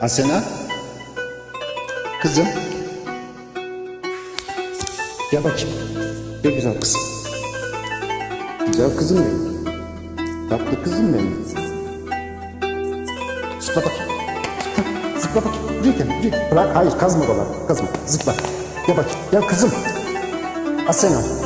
Asena. Kızım. Gel bakayım. Gel güzel kızım. Güzel kızım benim. Tatlı kızım benim. Zıpla bakayım. Zıpla, bakayım. Buraya. Bırak, hayır kazma dolar. Kazma, zıpla. Gel bakayım. Gel kızım. Asena.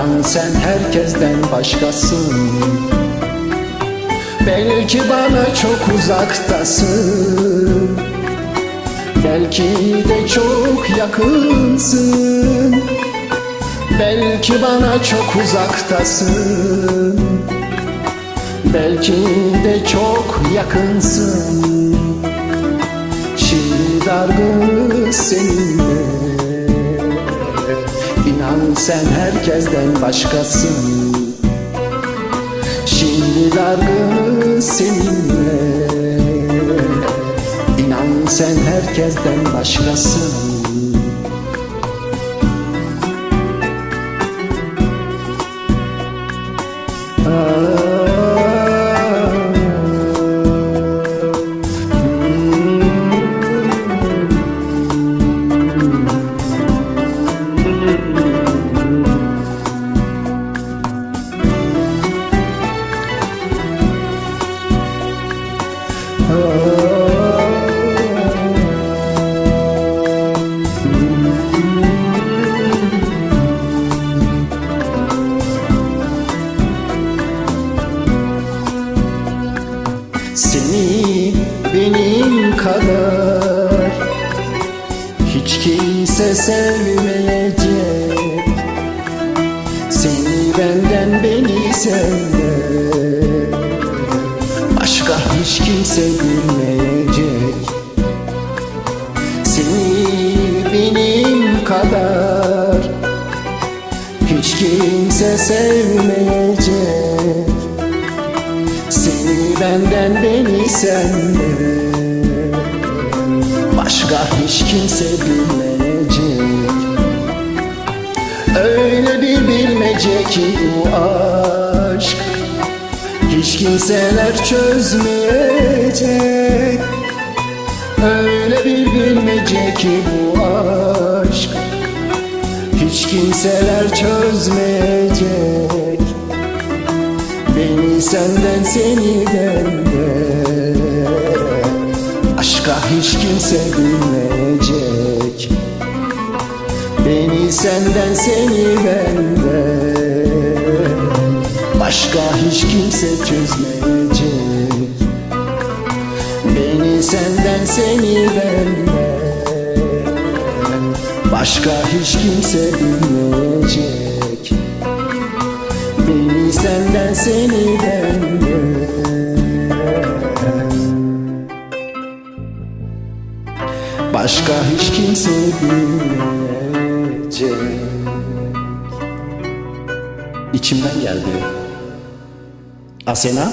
İnan sen herkesten başkasın. Belki bana çok uzaktasın. Belki de çok yakınsın. Belki bana çok uzaktasın. Belki de çok yakınsın sen herkesten başkasın. Şimdi dargınız seninle. İnan sen herkesten başkasın Seni benim kadar. Hiç kimse sevmeyecek. Seni benden beni sevme Başka hiç kimse bilmeyecek Seni benim kadar. Hiç kimse sevmeyecek benden beni senle. Başka hiç kimse bilmeyecek. Öyle bir bilmece ki bu aşk. Hiç kimseler çözmeyecek. Öyle bir bilmece ki bu aşk. Hiç kimseler çözmeyecek Beni senden seni benden. Aşka hiç kimse bilmeyecek. Beni senden seni benden. Başka hiç kimse çözmeyecek. Beni senden seni benden. Başka hiç kimse bilmeyecek senden seni benden Başka hiç kimse bilmeyecek İçimden geldi. Asena